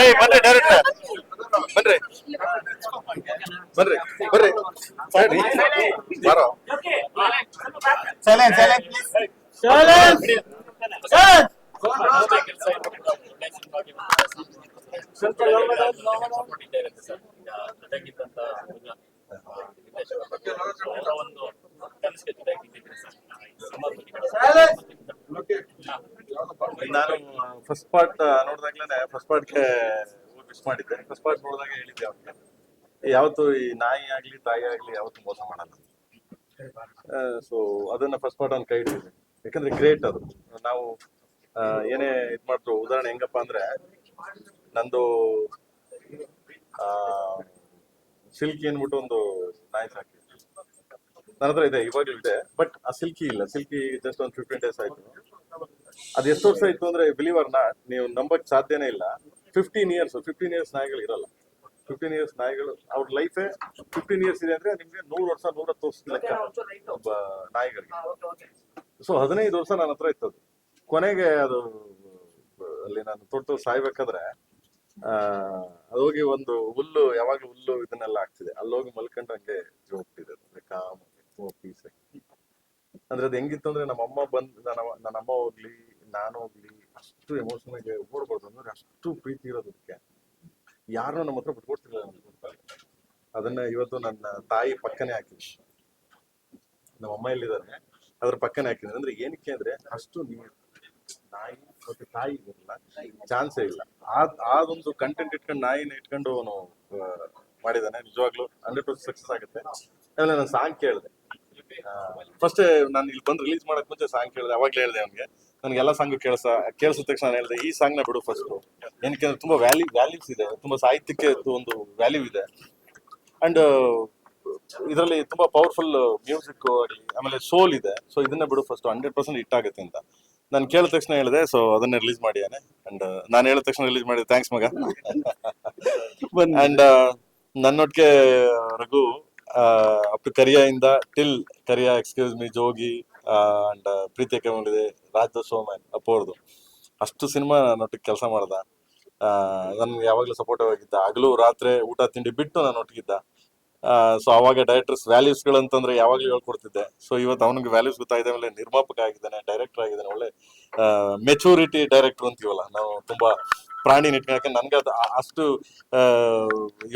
ಏಯ್ ಬನ್ರಿ ಡೈರೆಕ್ಟ್ ಬನ್ರಿ. ಬನ್ರಿ ಬರ್ರಿ ಬರ್ರಿ ಬಾರೋ. ಸೈಲೆಂಟ್ ಸೈಲೆಂಟ್ ನಾನು ಫಸ್ಟ್ ಪಾರ್ಟ್ ನೋಡಿದಾಗ್ಲೇನೆ ಫಸ್ಟ್ ಪಾರ್ಟ್ಗೆ ಮಿಸ್ ಮಾಡಿದ್ದೆ. ಫಸ್ಟ್ ಪಾರ್ಟ್ ನೋಡಿದಾಗ ಹೇಳಿದ್ದೆ ಅವ್ರಿಗೆ ಯಾವತ್ತು ಈ ನಾಯಿ ಆಗ್ಲಿ, ತಾಯಿ ಆಗ್ಲಿ ಯಾವತ್ತು ಮೋಸ ಮಾಡಲ್ಲ. ಸೊ ಅದನ್ನ ಫಸ್ಟ್ ಪಾರ್ಟ್ ಅವ್ನು ಕೈ ಹಿಡಿದಿದೆ ಯಾಕಂದ್ರೆ ಗ್ರೇಟ್ ಅದು. ನಾವು ಏನೇ ಇದ್ ಮಾಡಿದ್ರು, ಉದಾಹರಣೆ ಹೆಂಗಪ್ಪ ಅಂದ್ರೆ, ನಂದು, ಆ ಸಿಲ್ಕಿ ಅಂದ್ಬಿಟ್ಟು ಒಂದು ನಾಯಿ ಸಾಕಿ ನನ್ನ ಹತ್ರ ಇದೆ ಇವಾಗ ಇದೆ ಬಟ್ ಆ ಸಿಲ್ಕಿ ಇಲ್ಲ. ಸಿಲ್ಕಿ ಜಸ್ಟ್ ಒಂದು ಫಿಫ್ಟೀನ್ ಡೇಸ್ ಆಯ್ತು. ಅದು ಎಷ್ಟು ವರ್ಷ ಇತ್ತು ಅಂದ್ರೆ ಬಿಲೀವರ್ ನಾಟ್ ನೀವು ನಂಬಕ್ ಸಾಧ್ಯನೇ ಇಲ್ಲ. ಫಿಫ್ಟೀನ್ ಇಯರ್ಸ್ ಫಿಫ್ಟೀನ್ ಇಯರ್ಸ್ ನಾಯಿಗಳು ಇರಲ್ಲ. ಫಿಫ್ಟೀನ್ ಇಯರ್ಸ್ ನಾಯಿಗಳು ಅವ್ರ ಲೈಫೇ ಫಿಫ್ಟೀನ್ ಇಯರ್ಸ್ ಇದೆ ಅಂದ್ರೆ ನಿಮ್ಗೆ ನೂರು ವರ್ಷ ನೂರ ವರ್ಷ ಲೆಕ್ಕ ಒಬ್ಬ ನಾಯಿಗಳಿಗೆ. ಸೊ ಹದಿನೈದು ವರ್ಷ ನನ್ನ ಹತ್ರ ಇತ್ತದು. ಕೊನೆಗೆ ಅದು ಅಲ್ಲಿ ನಾನು ತೊಟ್ಟು ಸಾಯ್ಬೇಕಾದ್ರೆ ಆ ಹೋಗಿ ಒಂದು ಹುಲ್ಲು ಯಾವಾಗ್ಲೂ ಹುಲ್ಲು ಇದನ್ನೆಲ್ಲ ಆಗ್ತಿದೆ ಅಲ್ಲಿ ಹೋಗಿ ಮಲ್ಕೊಂಡು ಹಂಗೆ ಅಂದ್ರೆ ಕಾಮ್ ಪೀಸ್. ಅಂದ್ರೆ ಅದು ಹೆಂಗಿತ್ತು ಅಂದ್ರೆ ನಮ್ಮ ಅಮ್ಮ ಬಂದ್, ನನ್ನ ನನ್ನ ಅಮ್ಮ ಹೋಗ್ಲಿ, ನಾನು ಹೋಗ್ಲಿ, ಅಷ್ಟು ಎಮೋಷನ್ ಆಗಿ ಓಡ್ಬಾರ್ದು ಅಂದ್ರೆ ಅಷ್ಟು ಪ್ರೀತಿ ಇರೋದು ಅದಕ್ಕೆ. ಯಾರನ್ನೂ ನಮ್ಮ ಹತ್ರ ಬಿಟ್ಕೊಡ್ತಿರ್ಲಿಲ್ಲ ಅದನ್ನ ಇವತ್ತು ನನ್ನ ತಾಯಿ ಪಕ್ಕನೆ ಹಾಕಿದ್ರು. ನಮ್ಮ ಅಮ್ಮ ಎಲ್ಲಿದ್ದಾರೆ? ಅದ್ರ ಪಕ್ಕನೆ ಹಾಕಿದ್ರೆ. ಅಂದ್ರೆ ಏನಕ್ಕೆ ಅಂದ್ರೆ ಅಷ್ಟು ನೀರು ನಾಯಿ ಮತ್ತೆ ತಾಯಿ ಇರಲ್ಲ ಚಾನ್ಸೇ ಇಲ್ಲ. ಅದೊಂದು ಕಂಟೆಂಟ್ ಇಟ್ಕೊಂಡು, ನಾಯಿನ ಇಟ್ಕೊಂಡು ಅವನು ಮಾಡಿದಾನೆ. ನಿಜವಾಗ್ಲೂ ಹಂಡ್ರೆಡ್ ಪರ್ಸೆಂಟ್ ಸಕ್ಸಸ್ ಆಗುತ್ತೆ. ಆಮೇಲೆ ನಾನು ಸಾಂಗ್ ಕೇಳಿದೆ. ಫಸ್ಟ್ ನಾನು ಇಲ್ಲಿ ಬಂದು ರಿಲೀಸ್ ಮಾಡಕ್ ಮುಂಚೆ ಸಾಂಗ್ ಕೇಳಿದೆ ಅವಾಗ್ಲೇ ಹೇಳಿದೆ ಅವ್ನಿಗೆ. ನನಗೆ ಎಲ್ಲ ಸಾಂಗ್ ಕೇಳಿಸ ಕೇಳಿಸಿದ ತಕ್ಷಣ ನಾನು ಹೇಳಿದೆ ಈ ಸಾಂಗ್ನ ಬಿಡು ಫಸ್ಟ್ ಏನಕ್ಕೆ ಅಂದ್ರೆ ತುಂಬಾ ವ್ಯಾಲ್ಯೂ ವ್ಯಾಲ್ಯೂಸ್ ಇದೆ ತುಂಬಾ ಸಾಹಿತ್ಯಕ್ಕೆ ಒಂದು ವ್ಯಾಲ್ಯೂ ಇದೆ. ಅಂಡ್ ಇದರಲ್ಲಿ ತುಂಬಾ ಪವರ್ಫುಲ್ ಮ್ಯೂಸಿಕ್ ಆಗಲಿ ಆಮೇಲೆ ಸೋಲ್ ಇದೆ. ಸೊ ಇದನ್ನ ಬಿಡು ಫಸ್ಟ್ ಹಂಡ್ರೆಡ್ ಪರ್ಸೆಂಟ್ ಹಿಟ್ ಆಗುತ್ತೆ ಅಂತ. ನಾನು ಕೇಳಿದ ತಕ್ಷಣ ಹೇಳಿದೆ ಸೊ ಅದನ್ನ ರಿಲೀಸ್ ಮಾಡಿಯಾನೆ ಅಂಡ್ ನಾನು ಹೇಳಿದ ತಕ್ಷಣ ರಿಲೀಸ್ ಮಾಡಿದೆ ಥ್ಯಾಂಕ್ಸ್ ಮಗ. ಅಂಡ್ ನನ್ನೊಟ್ಟಿಗೆ Raghu up to ಕರಿಯಿಂದ till Kariya excuse me Jogi and Preethi ಕಮಲಿದೆ ರಾಜ ಸೋಮನ್ ಅಪ್ಪೋರ್ದು ಅಷ್ಟು ಸಿನಿಮಾ ನನ್ನೊಟ್ಟಿಗೆ ಕೆಲಸ ಮಾಡ್ದ. ನನ್ಗೆ ಯಾವಾಗಲೂ ಸಪೋರ್ಟಿವ್ ಆಗಿದ್ದ. ಹಗಲು, ರಾತ್ರಿ, ಊಟ, ತಿಂಡಿ ಬಿಟ್ಟು ನಾನು ಒಟ್ಟಿಗಿದ್ದ ಸೊ ಅವಾಗ ಡೈರೆಕ್ಟರ್ಸ್ ವ್ಯಾಲ್ಯೂಸ್ಗಳಂತಂದ್ರೆ ಯಾವಾಗಲೂ ಹೇಳ್ಕೊಡ್ತಿದ್ದೆ. ಸೊ ಇವತ್ತು ಅವನಿಗೆ ವ್ಯಾಲ್ಯೂಸ್ ಗೊತ್ತಾಗಿದೆ ಮೇಲೆ ನಿರ್ಮಾಪಕ ಆಗಿದ್ದಾನೆ ಡೈರೆಕ್ಟರ್ ಆಗಿದ್ದಾನೆ, ಒಳ್ಳೆ ಮೆಚೂರಿಟಿ ಡೈರೆಕ್ಟರ್ ಅಂತೀವಲ್ಲ. ನಾವು ತುಂಬಾ ಪ್ರಾಣಿ ಇಟ್ಕೊಂಡು ನನ್ಗೆ ಅದು ಅಷ್ಟು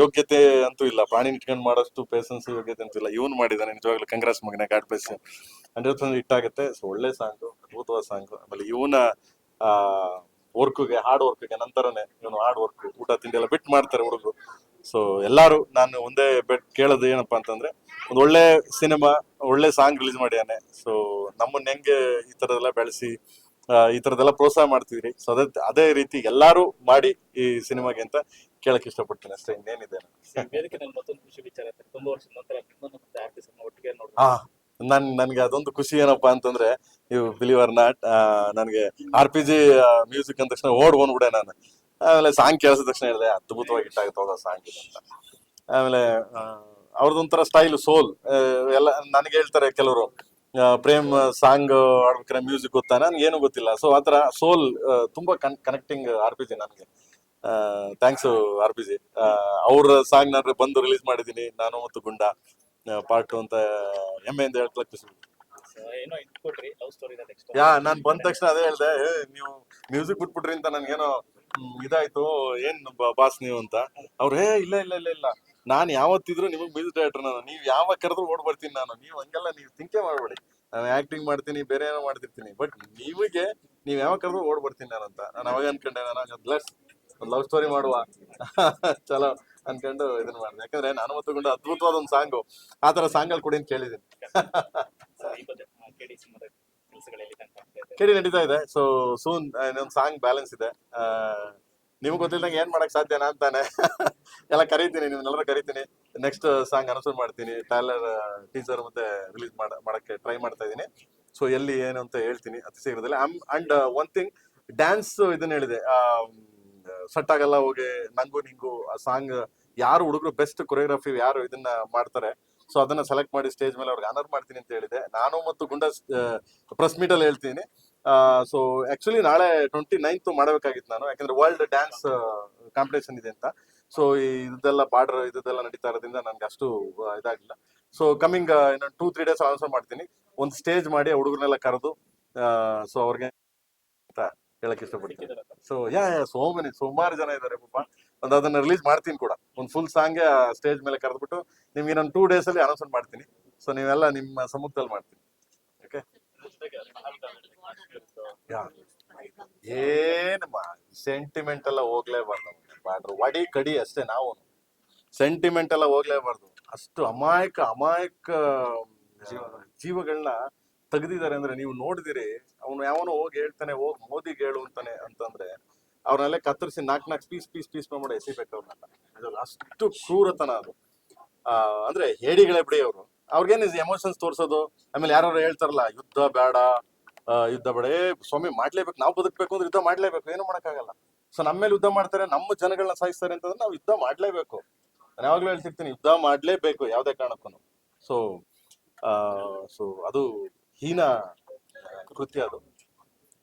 ಯೋಗ್ಯತೆ ಅಂತೂ ಇಲ್ಲ. ಪ್ರಾಣಿ ನಿಟ್ಕೊಂಡು ಮಾಡೋಷ್ಟು ಪೇಷನ್ಸ್ ಯೋಗ್ಯತೆ ಅಂತೂ ಇಲ್ಲ. ಇವನು ಮಾಡಿದ್ದಾನೆ ನಿಜವಾಗ್ಲೂ. ಕಾಂಗ್ರೆಸ್ ಮಗನೇ ಗಾಡ್ ಪೇಸ್ ಹಂಡ್ರೆಡ್ ಪರ್ಸೆಂಟ್ ಹಿಟ್ ಆಗುತ್ತೆ. ಸೊ ಒಳ್ಳೆ ಸಾಂಗು ಅದ್ಭುತವಾದ ಸಾಂಗು ಆಮೇಲೆ ಇವನ, ಆ ವರ್ಕ್ಗೆ ಹಾರ್ಡ್ ವರ್ಕ್ಗೆ ನಂತರನೇ ಇವನು ಹಾರ್ಡ್ ವರ್ಕ್ ಊಟ, ತಿಂಡಿ ಎಲ್ಲ ಬಿಟ್ಟು ಮಾಡ್ತಾರೆ ಹುಡುಗರು. ಸೊ ಎಲ್ಲಾರು ನಾನು ಒಂದೇ ಬೆಟ್ ಕೇಳೋದು ಏನಪ್ಪಾ ಅಂತಂದ್ರೆ, ಒಂದು ಒಳ್ಳೆ ಸಿನಿಮಾ ಒಳ್ಳೆ ಸಾಂಗ್ ರಿಲೀಸ್ ಮಾಡ್ಯಾನೆ ಸೊ ನಮ್ಮನ್ನ ಹೆಂಗೆ ಈ ತರದೆಲ್ಲ ಬೆಳೆಸಿ ಈ ತರದೆಲ್ಲ ಪ್ರೋತ್ಸಾಹ ಮಾಡ್ತಿದ್ರಿ. ಸೊ ಅದೇ ಅದೇ ರೀತಿ ಎಲ್ಲಾರು ಮಾಡಿ ಈ ಸಿನಿಮಾಗೆ ಅಂತ ಕೇಳಕ್ ಇಷ್ಟಪಡ್ತೀನಿ ಅಷ್ಟೇ. ಇನ್ನೇನಿದೆ? ಮತ್ತೊಂದು ಖುಷಿ ವಿಚಾರ ಇದೆ. ತುಂಬಾ ವರ್ಷದ ನಂತರ ನಿಮ್ಮನ್ನು ಮತ್ತೆ ಆರ್ಟಿಸ್ಟ್ ಅನ್ನು ಒಟ್ಟಿಗೆ ನೋಡಿದ್ರೆ ನನ್ ನನ್ಗೆ ಅದೊಂದು ಖುಷಿ ಏನಪ್ಪಾ ಅಂತಂದ್ರೆ ಇವು ಬಿಲಿವರ್ ನಾಟ್ ನನಗೆ ಆರ್ ಪಿ ಜಿ ಮ್ಯೂಸಿಕ್ ಅಂದ ತಕ್ಷಣ ಓಡ್ ಬಂದ್ಬಿಡೆ ನಾನು. ಆಮೇಲೆ ಸಾಂಗ್ ಕೇಳಿಸಿದ ತಕ್ಷಣ ಹೇಳಿದೆ ಅದ್ಭುತವಾಗಿ ಹಿಟ್ ಆಗುತ್ತೆ ಹೋದ ಸಾಂಗ್ ಅಂತ. ಆಮೇಲೆ ಆ, ಅವ್ರದ್ದೊಂಥರ ಸ್ಟೈಲ್ ಸೋಲ್ ಎಲ್ಲ ನನಗೆ ಹೇಳ್ತಾರೆ ಕೆಲವರು ಪ್ರೇಮ್ ಸಾಂಗ್ ಆಡ್ಬೇಕಾದ್ರೆ ಮ್ಯೂಸಿಕ್ ಗೊತ್ತಾ? ನನ್ಗೆ ಏನು ಗೊತ್ತಿಲ್ಲ. ಸೊ ಆತರ ಸೋಲ್ ತುಂಬಾ ಕನೆಕ್ಟಿಂಗ್ ಆರ್ ಪಿ ಜಿ ನನಗೆ. Thanks R P G. ಅವ್ರ ಸಾಂಗ್ ನಾನು ಬಂದು ರಿಲೀಸ್ ಮಾಡಿದ್ದೀನಿ. ನಾನು ಮತ್ತು ಗುಂಡ ಪಾರ್ಟ್ ಅಂತ ಹೆಮ್ಮೆಯಿಂದ ಹೇಳ್ಕೊಳಕ್ ಯಾ ನಾನು ಬಂದ ತಕ್ಷಣ ಅದೇ ಹೇಳ್ದೆ "ಏ, ನೀವು ಮ್ಯೂಸಿಕ್ ಬಿಟ್ಬಿಟ್ರಿ ಅಂತ ನನ್ಗೇನೋ ಇದಾಯ್ತು ಏನ್ ಬಾಸ್ ನೀವು ಅಂತ. ಅವ್ರು ಹೇ ಇಲ್ಲ ಇಲ್ಲ ಇಲ್ಲ ಇಲ್ಲ. ನಾನ್ ಯಾವತ್ತಿದ್ರು ನಿಮಗ್ ಮ್ಯೂಸಿಕ್ ಡೈರೆಕ್ಟರ್ ನಾನು. ನೀವ್ ಯಾವ ಕರೆದ್ರು ಓಡ್ ಬರ್ತೀನಿ ನಾನು. ನೀವು ಹಂಗೆಲ್ಲ ನೀವು ತಿಂಕೆ ಮಾಡ್ಬೇಡಿ. ನಾನು ಆಕ್ಟಿಂಗ್ ಮಾಡ್ತೀನಿ ಬೇರೆ ಏನೋ ಮಾಡ್ತಿರ್ತೀನಿ. ಬಟ್ ನಿಮಗೆ ನೀವ್ ಯಾವ ಕರೆದ್ರು ಓಡ್ ಬರ್ತೀನಿ ನಾನು ಅಂತ. ನಾನು ಅವಾಗ ಅನ್ಕೊಂಡೆ ನಾನು ಬ್ಲಸ್ ಒಂದು ಲವ್ ಸ್ಟೋರಿ ಮಾಡುವ. ಚಲೋ ಅನ್ಕೊಂಡು ಇದನ್ನ ಮಾಡಿದೆ. ಯಾಕಂದ್ರೆ ನಾನು ಮತ್ತು ಗುಂಡ ಅದ್ಭುತವಾದ ಒಂದು ಸಾಂಗು. ಆ ತರ ಸಾಂಗ್ ಅಲ್ಲಿ ಕೊಡಿ ಅಂತ ಕೇಳಿದ್ದೀನಿ. ಕೇಳಿ ನಡೀತಾ ಇದೆ. ಸೊ ಸೂನ್ ಇನ್ನೊಂದು ಸಾಂಗ್ ಬ್ಯಾಲೆನ್ಸ್ ಇದೆ. ನಿಮ್ಗೆ ಗೊತ್ತಿಲ್ದಂಗೆ ಏನ್ ಮಾಡಕ್ ಸಾಧ್ಯನಾ ಅಂತಾನೆ. ಎಲ್ಲ ಕರಿತೀನಿ, ನಿಮ್ನೆಲ್ಲರೂ ಕರಿತೀನಿ. ನೆಕ್ಸ್ಟ್ ಸಾಂಗ್ ಅನೌನ್ಸ್ ಮಾಡ್ತೀನಿ. ಟ್ರೈಲರ್ ಟೀಸರ್ ಮತ್ತೆ ರಿಲೀಸ್ ಮಾಡ, ಮಾಡಕ್ಕೆ ಟ್ರೈ ಮಾಡ್ತಾ ಇದ್ದೀನಿ. ಸೊ ಎಲ್ಲಿ, ಏನು ಅಂತ ಹೇಳ್ತೀನಿ ಅತಿ ಶೀಘ್ರದಲ್ಲಿ. ಅಂಡ್ ಒನ್ ಥಿಂಗ್ ಡ್ಯಾನ್ಸ್ ಇದನ್ನ ಹೇಳಿದೆ. ಸಟ್ ಆಗಲ್ಲ ಹೋಗಿ, ನಂಗೂ ನಿಂಗು ಆ ಸಾಂಗ್ ಯಾರು ಹುಡುಗರು ಬೆಸ್ಟ್ ಕೊರಿಯೋಗ್ರಫಿ ಯಾರು ಇದನ್ನ ಮಾಡ್ತಾರೆ. ಸೊ ಅದನ್ನ ಸೆಲೆಕ್ಟ್ ಮಾಡಿ ಸ್ಟೇಜ್ ಮೇಲೆ ಅವ್ರಿಗೆ ಆನರ್ ಮಾಡ್ತೀನಿ ಅಂತ ಹೇಳಿದೆ. ನಾನು ಮತ್ತು ಗುಂಡ ಪ್ರೆಸ್ ಮೀಟ್ ಅಲ್ಲಿ ಹೇಳ್ತೀನಿ. ಸೊ ಆಕ್ಚುಲಿ ನಾಳೆ ಟ್ವೆಂಟಿ ನೈನ್ತ್ ಮಾಡಬೇಕಾಗಿತ್ತು ನಾನು, ಯಾಕಂದ್ರೆ ವರ್ಲ್ಡ್ ಡ್ಯಾನ್ಸ್ ಕಾಂಪಿಟೇಷನ್ ಇದೆ ಅಂತ. ಸೊ ಇದೆಲ್ಲ ಬಾರ್ಡರ್ ಇದೆಲ್ಲ ನಡೀತಾ ಇರೋದ್ರಿಂದ ನನ್ಗೆ ಅಷ್ಟು ಇದಾಗಿಲ್ಲ ಸೊ ಕಮಿಂಗ್ ಇನ್ನೊಂದು ಟೂ ತ್ರೀ ಡೇಸ್ ಆನ್ಸರ್ ಮಾಡ್ತೀನಿ. ಒಂದು ಸ್ಟೇಜ್ ಮಾಡಿ ಹುಡುಗರನ್ನೆಲ್ಲ ಕರೆದು ಸೊ ಅವ್ರಿಗೆ ಅಂತ ಹೇಳಕ್ ಇಷ್ಟಪಡ್ತೀನಿ. ಸೊ ಯಾ ಸೋ ಮೆನಿ ಸುಮಾರು ಜನ ಇದ್ದಾರೆ ಪಾಪ. ಒಂದು ಅದನ್ನ ರಿಲೀಸ್ ಮಾಡ್ತೀನಿ ಕೂಡ. ಒಂದು ಫುಲ್ ಸಾಂಗ್ ಸ್ಟೇಜ್ ಮೇಲೆ ಕರೆದ್ಬಿಟ್ಟು ನಿಮ್ಗೆ ಇನ್ನೊಂದು ಟೂ ಡೇಸ್ ಅಲ್ಲಿ ಅನೌನ್ಸ್ಮೆಂಟ್ ಮಾಡ್ತೀನಿ. ಸೊ ನೀವೆಲ್ಲ ನಿಮ್ಮ ಸಮ್ಮುಖದಲ್ಲಿ ಮಾಡ್ತೀನಿ. ಓಕೆ ಏನ್ ಸೆಂಟಿಮೆಂಟ್ ಎಲ್ಲ ಹೋಗ್ಲೇಬಾರ್ದು ಬಾಡ್ರು ವಡಿ ಕಡಿ ಅಷ್ಟೇ ನಾವು. ಸೆಂಟಿಮೆಂಟ್ ಎಲ್ಲ ಹೋಗ್ಲೇಬಾರ್ದು. ಅಷ್ಟು ಅಮಾಯಕ ಅಮಾಯಕ ಜೀವಗಳನ್ನ ತೆಗ್ದಿದ್ದಾರೆ ಅಂದ್ರೆ ನೀವು ನೋಡಿದಿರಿ ಅವನು ಯಾವನೋ ಹೋಗಿ ಹೇಳ್ತಾನೆ ಹೋಗ್ ಮೋದಿಗೆ ಹೇಳು ಅಂತಾನೆ ಅಂತಂದ್ರೆ ಅವ್ರನ್ನೆಲ್ಲ ಕತ್ತರಿಸಿ ನಾಲ್ಕು ನಾಲ್ಕು ಪೀಸ್ ಪೀಸ್ ಪೀಸ್ ಮಾಡಿ ಎಸಿಬೇಕು ಅವ್ರನ್ನೆಲ್ಲ ಅಷ್ಟು ಕ್ರೂರತನ ಅದು. ಆ, ಅಂದ್ರೆ ಹೇಡಿಗಳೇ ಬಿಡಿ ಅವರು. ಅವ್ರಿಗೇನು ಎಮೋಷನ್ಸ್ ತೋರಿಸೋದು? ಆಮೇಲೆ ಯಾರು ಹೇಳ್ತಾರಲ್ಲ ಯುದ್ಧ ಬೇಡ ಯುದ್ಧ ಬೇಡ. ಏ, ಸ್ವಾಮಿ, ಮಾಡ್ಲೇಬೇಕು. ನಾವು ಬದುಕಬೇಕು ಅಂದ್ರೆ ಯುದ್ಧ ಮಾಡ್ಲೇಬೇಕು. ಏನು ಮಾಡಕ್ಕಾಗಲ್ಲ. ಸೊ ನಮ್ಮ ಮೇಲೆ ಯುದ್ಧ ಮಾಡ್ತಾರೆ, ನಮ್ಮ ಜನಗಳನ್ನ ಸಾಯಿಸ್ತಾರೆ ಅಂತಂದ್ರೆ ನಾವು ಯುದ್ಧ ಮಾಡ್ಲೇಬೇಕು. ನಾನು ಯಾವಾಗ್ಲೂ ಹೇಳ್ತಿರ್ತೀನಿ, ಯುದ್ಧ ಮಾಡ್ಲೇಬೇಕು ಯಾವ್ದೇ ಕಾರಣಕ್ಕೂ ಸೊ ಸೊ ಅದು ಹೀನ ಕೃತ್ಯ ಅದು.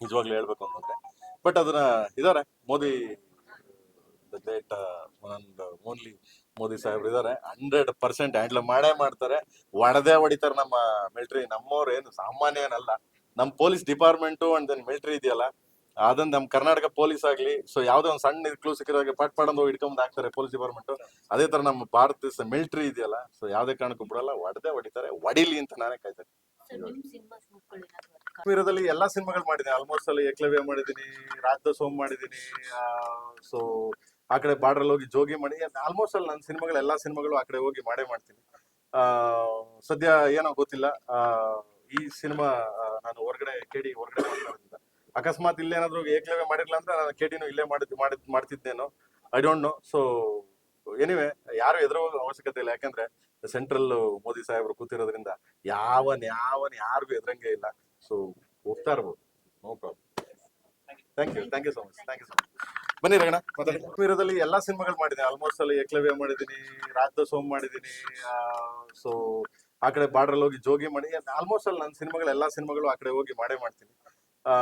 ನಿಜವಾಗ್ಲೂ ಹೇಳ್ಬೇಕು ಅಂತಂದ್ರೆ ಬಟ್ ಅದನ್ನ ಇದಾರೆ. ಮೋದಿ ಒಂದು ಓನ್ಲಿ ಮೋದಿ ಸಾಹೇಬ್ರು ಇದಾರೆ. ಹಂಡ್ರೆಡ್ ಪರ್ಸೆಂಟ್ ಹ್ಯಾಂಡ್ಲ್ ಮಾಡೇ ಮಾಡ್ತಾರೆ. ಒಡೆದೇ ಹೊಡಿತಾರೆ ನಮ್ಮ ಮಿಲಿಟರಿ ನಮ್ಮವ್ರು. ಏನು ಸಾಮಾನ್ಯ ಏನಲ್ಲ ನಮ್ಮ police department and then military ಇದೆಯಲ್ಲ ಅದನ್ನ ನಮ್ಮ ಕರ್ನಾಟಕ ಪೊಲೀಸ್ ಆಗ್ಲಿ ಸೊ ಯಾವ್ದೋ ಒಂದು ಸಣ್ಣ ಕ್ಲೂ ಸಿಕ್ಕಿದಾಗ ಪಟ್ ಪಡಂದು ಹಿಡ್ಕೊಂಡ್ ಹಾಕ್ತಾರೆ ಪೊಲೀಸ್ ಡಿಪಾರ್ಟ್ಮೆಂಟ್. ಅದೇ ತರ ನಮ್ಮ ಭಾರತ ಮಿಲಿಟರಿ ಇದೆಯಲ್ಲ ಸೊ ಯಾವ್ದೇ ಕಾರಣಕ್ಕೂ ಬಿಡಲ್ಲ ಹೊಡೆದೇ ಹೊಡಿತಾರೆ ಹೊಡಿಲಿ ಅಂತ ನಾನೇ ಕಾಯ್ತಾರೆ ನಿಮ್ ಕಾಶ್ಮೀರದಲ್ಲಿ ಎಲ್ಲಾ ಸಿನಿಮಾಗಳು ಮಾಡಿದ್ದೀನಿ ಆಲ್ಮೋಸ್ಟ್ ಅಲ್ಲಿ ಏಕಲವ್ಯ ಮಾಡಿದೀನಿ ರಾಜ ಸೋಮ್ ಮಾಡಿದ್ದೀನಿ ಸೊ ಆ ಕಡೆ ಬಾರ್ಡರ್ ಹೋಗಿ ಜೋಗಿ ಮಾಡಿ ಆಲ್ಮೋಸ್ಟ್ ಅಲ್ಲಿ ನನ್ನ ಸಿನಿಮಾಗಳು ಎಲ್ಲಾ ಸಿನಿಮಾಗಳು ಆ ಕಡೆ ಹೋಗಿ ಮಾಡೇ ಮಾಡ್ತೀನಿ. ಆ ಸದ್ಯ ಏನೋ ಗೊತ್ತಿಲ್ಲ ಆ ಈ ಸಿನಿಮಾ ನಾನು ಹೊರಗಡೆ ಕೇಡಿ ಹೊರಗಡೆ ಅಕಸ್ಮಾತ್ ಇಲ್ಲೇನಾದ್ರೂ ಏಕಲವ್ಯ ಮಾಡಿರ್ಲಿಲ್ಲ ಅಂದ್ರೆ ನಾನು ಕೇಡಿನೂ ಇಲ್ಲೇ ಮಾಡಿದ್ ಮಾಡಿದ್, ಮಾಡ್ತಿದ್ದೇನೋ. I don't know so anyway ಯಾರು ಎದುರೋ ಅವಶ್ಯಕತೆ ಇಲ್ಲ. ಯಾಕಂದ್ರೆ ಸೆಂಟ್ರಲ್ ಮೋದಿ ಸಾಹೇಬರು ಕೂತಿರೋದ್ರಿಂದ ಯಾವನ್ ಯಾವನ್, ಯಾರಿಗೂ ಎದುರಂಗೆ ಇಲ್ಲ. ಸೊ ಹೋಗ್ತಾ ಇರ್ಬೋದು. No problem thank you thank you so much thank you so much ಬನ್ನಿ ರಗಣ ಕಾಶ್ಮೀರದಲ್ಲಿ ಎಲ್ಲಾ ಸಿನಿಮಾಗಳು ಮಾಡಿದ್ದೀನಿ. ಆಲ್ಮೋಸ್ಟ್ ಅಲ್ಲಿ ಏಕ್ಲವ್ಯ ಮಾಡಿದ್ದೀನಿ ರಾಜ ಸೋಮ್ ಮಾಡಿದ್ದೀನಿ ಸೊ ಆ ಕಡೆ ಬಾರ್ಡರ್ ಹೋಗಿ ಜೋಗಿ ಮಾಡಿ ಆಲ್ಮೋಸ್ಟ್ ಅಲ್ಲಿ ನನ್ನ ಸಿನಿಮಾಗಳು, ಎಲ್ಲಾ ಸಿನಿಮಾಗಳು ಆ ಕಡೆ ಹೋಗಿ ಮಾಡೇ ಮಾಡ್ತೀನಿ. ಆ,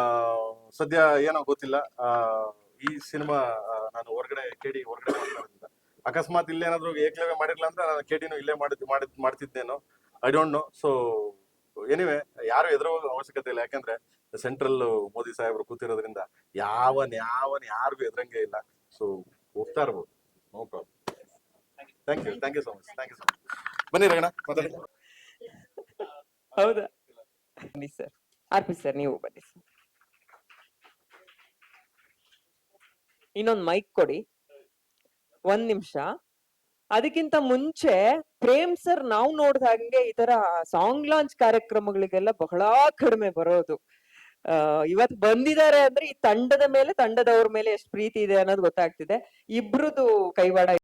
ಸದ್ಯ ಏನೋ ಗೊತ್ತಿಲ್ಲ. ಆ, ಈ ಸಿನಿಮಾ ನಾನು ಹೊರಗಡೆ ಕೇಡಿ ಹೊರಗಡೆ ಅಕಸ್ಮಾತ್ ಇಲ್ಲೇ ಇಲ್ಲೇನಾದ್ರೂ ಏಕಲವ್ಯ ಮಾಡಿರ್ಲಿಲ್ಲ ಅಂದ್ರೆ ನಾನು ಕೇಡಿನೂ ಇಲ್ಲೇ ಮಾಡಿದ್ ಮಾಡಿದ್, ಮಾಡ್ತಿದ್ದೇನೋ. I don't know so anyway ಯಾರು ಎದುರೋ ಅವಶ್ಯಕತೆ ಇಲ್ಲ. ಯಾಕಂದ್ರೆ ಸೆಂಟ್ರಲ್ ಮೋದಿ ಸಾಹೇಬರು ಕೂತಿರೋದ್ರಿಂದ ಯಾವನ್ ಯಾವನ್, ಯಾರಿಗೂ ಎದುರಂಗೆ ಇಲ್ಲ. ಸೊ ಹೋಗ್ತಾ ಇರ್ಬೋದು. No problem thank you thank you so much thank you so much ಬನ್ನಿ ರಗಣ ಮಾತಾಡಿ. ಹೌದಾ? ಸರ್ ಅರ್ಪಿ ಸರ್ ನೀವು ಬನ್ನಿ ಇನ್ನೊಂದ್ ಮೈಕ್ ಕೊಡಿ. ಒಂದ್ ನಿಮಿಷ. ಅದಕ್ಕಿಂತ ಮುಂಚೆ ಪ್ರೇಮ್ ಸರ್ ನಾವು ನೋಡ್ದಂಗೆ ಈ ತರ ಸಾಂಗ್ ಲಾಂಚ್ ಕಾರ್ಯಕ್ರಮಗಳಿಗೆಲ್ಲ ಬಹಳ ಕಡಿಮೆ ಬರೋದು. ಇವತ್ ಬಂದಿದ್ದಾರೆ ಅಂದ್ರೆ ಈ ತಂಡದ ಮೇಲೆ, ತಂಡದವ್ರ ಮೇಲೆ ಎಷ್ಟು ಪ್ರೀತಿ ಇದೆ ಅನ್ನೋದು ಗೊತ್ತಾಗ್ತಿದೆ. ಇಬ್ರುದು ಕೈವಾಡ